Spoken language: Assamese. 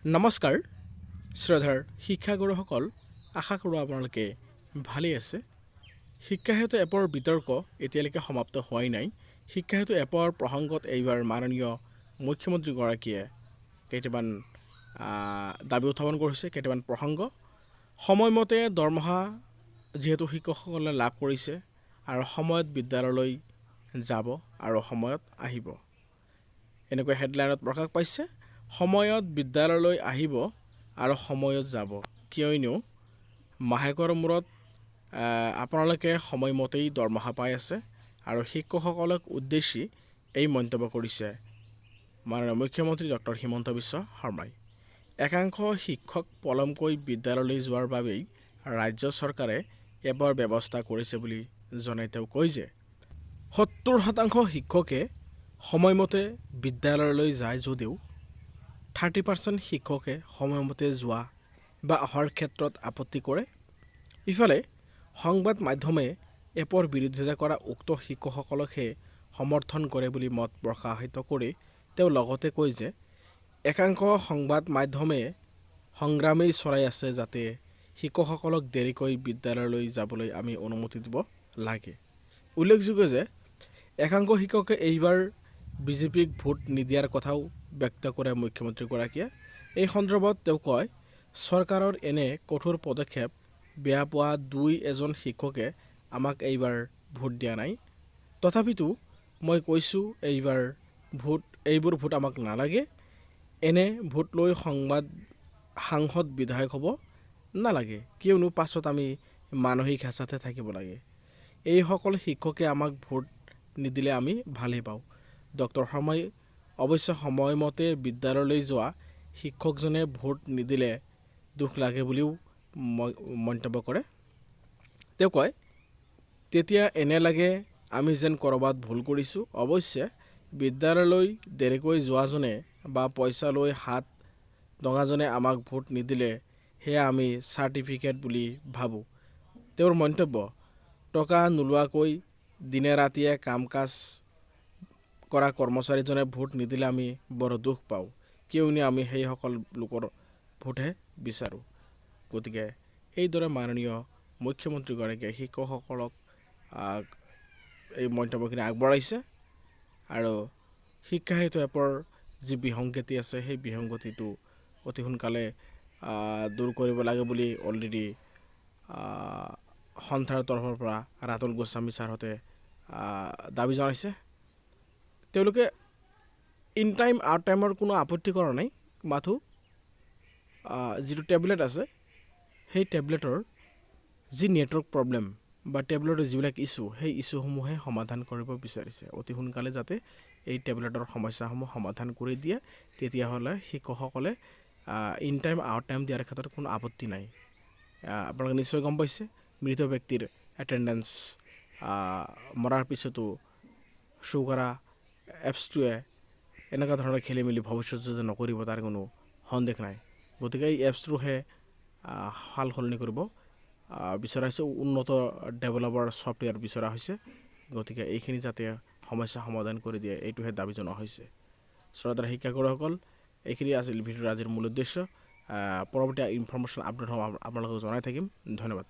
নমস্কাৰ শ্ৰদ্ধাৰ শিক্ষাগুৰুসকল আশা কৰোঁ আপোনালোকে ভালেই আছে। শিক্ষা সেতু এপৰ বিতৰ্ক এতিয়ালৈকে সমাপ্ত হোৱাই নাই। শিক্ষা সেতু এপৰ প্ৰসংগত এইবাৰ মাননীয় মুখ্যমন্ত্ৰীগৰাকীয়ে কেইটামান দাবী উত্থাপন কৰিছে কেইটামান প্ৰসংগ। সময়মতে দৰমহা যিহেতু শিক্ষকসকলে লাভ কৰিছে আৰু সময়ত বিদ্যালয়লৈ যাব আৰু সময়ত আহিব। এনেকৈ হেডলাইনত প্ৰকাশ পাইছে। সময়ত বিদ্যালয়লৈ আহিব আৰু সময়ত যাব। কিয়নো মাহেকৰ মূৰত আপোনালোকে সময়মতেই দৰমহা পাই আছে আৰু শিক্ষকসকলক উদ্দেশ্যি এই মন্তব্য কৰিছে। মাননীয় মুখ্যমন্ত্ৰী ডক্টৰ হিমন্ত বিশ্ব শৰ্মাই। একাংশ শিক্ষক পলমকৈ বিদ্যালয়লৈ যোৱাৰ বাবেই ৰাজ্য চৰকাৰে এপৰ ব্যৱস্থা কৰিছে বুলি জনাই তেওঁ কয় যে সত্তৰ শতাংশ শিক্ষকে সময়মতে বিদ্যালয়লৈ যায় যদিও থাৰ্টি পাৰ্চেণ্ট শিক্ষকে সময়মতে যোৱা বা অহাৰ ক্ষেত্ৰত আপত্তি কৰে। ইফালে সংবাদ মাধ্যমে এপৰ বিৰোধিতা কৰা উক্ত শিক্ষকসকলকহে সমৰ্থন কৰে বুলি মত প্ৰকাশিত কৰি তেওঁ লগতে কয় যে একাংশ সংবাদ মাধ্যমে সংগ্ৰামেই চলাই আছে যাতে শিক্ষকসকলক দেৰিকৈ বিদ্যালয়লৈ যাবলৈ আমি অনুমতি দিব লাগে। উল্লেখযোগ্য যে একাংশ শিক্ষকে এইবাৰ বিজেপিক ভোট নিদিয়াৰ কথাও ব্যক্ত কৰে মুখ্যমন্ত্ৰীগৰাকীয়ে এই সন্দৰ্ভত তেওঁ কয় চৰকাৰৰ এনে কঠোৰ পদক্ষেপ বেয়া পোৱা দুই এজন শিক্ষকে আমাক এইবাৰ ভোট দিয়া নাই। তথাপিতো মই কৈছোঁ এইবাৰ ভোট এইবোৰ ভোট আমাক নালাগে। এনে ভোট লৈ সংবাদ সাংসদ বিধায়ক হ'ব নালাগে। কিয়নো পাছত আমি মানসিক হেঁচাতে থাকিব লাগে। এইসকল শিক্ষকে আমাক ভোট নিদিলে আমি ভালেই পাওঁ। ডক্টৰ শৰ্মাই অৱশ্যে সময়মতে বিদ্যালয়লৈ যোৱা শিক্ষকজনে ভোট নিদিলে দুখ লাগে বুলিও মন্তব্য কৰে। তেওঁ কয় তেতিয়া এনে লাগে আমি যেন ক'ৰবাত ভুল কৰিছোঁ। অৱশ্যে বিদ্যালয়লৈ দেৰিকৈ যোৱাজনে বা পইচা লৈ হাত ডঙাজনে আমাক ভোট নিদিলে সেয়া আমি চাৰ্টিফিকেট বুলি ভাবোঁ। তেওঁৰ মন্তব্য টকা নোলোৱাকৈ দিনে ৰাতিয়ে কাম কাজ কৰা কৰ্মচাৰীজনে ভোট নিদিলে আমি বৰ দুখ পাওঁ। কিয়নো আমি সেইসকল লোকৰ ভোটহে বিচাৰোঁ? গতিকে এইদৰে মাননীয় মুখ্যমন্ত্ৰীগৰাকীয়ে শিক্ষকসকলক এই মন্তব্যখিনি আগবঢ়াইছে আৰু শিক্ষা সেতু এপৰ যি বিসংগতি আছে সেই বিসংগতিটো অতি সোনকালে দূৰ কৰিব লাগে বুলি অলৰেডি সন্থাৰ তৰফৰ পৰা ৰাতুল গোস্বামী ছাৰহঁতে দাবী জনাইছে। তেওঁলোকে ইন টাইম আউট টাইমৰ কোনো আপত্তি কৰা নাই। মাথো যিটো টেবলেট আছে, সেই টেবলেটৰ যি নেটৱৰ্ক প্ৰব্লেম বা টেবলেটৰ যিবিলাক ইছ্যু সেই ইছ্যুসমূহে সমাধান কৰিব বিচাৰিছে। অতি সোনকালে যাতে এই টেবলেটৰ সমস্যাসমূহ সমাধান কৰি দিয়ে, তেতিয়াহ'লে শিক্ষকসকলে ইন টাইম আউট টাইম দিয়াৰ ক্ষেত্ৰত কোনো আপত্তি নাই। আপোনালোকে নিশ্চয় গম পাইছে, মৃত ব্যক্তিৰ এটেণ্ডেঞ্চ মৰাৰ পিছতো কৰা এপছটোৱে এনেকুৱা ধৰণৰ খেলি মেলি ভৱিষ্যতে যে নকৰিব তাৰ কোনো সন্দেহ নাই। গতিকে এই এপছটোহে সাল সলনি কৰিব। বিচৰা হৈছে উন্নত ডেভেলপাৰ ছফ্টৱেৰ বিচৰা হৈছে। গতিকে এইখিনি যাতে সমস্যা সমাধান কৰি দিয়ে, এইটোহে দাবি জনোৱা হৈছে। শ্ৰদ্ধাৰ শিক্ষাগুৰুসকল এইখিনি আছিল ভিডিঅ'ৰ আজিৰ মূল উদ্দেশ্য। পৰৱৰ্তী ইনফৰ্মেশ্যন আপডেট হ'ব আপোনালোকক জনাই থাকিম। ধন্যবাদ।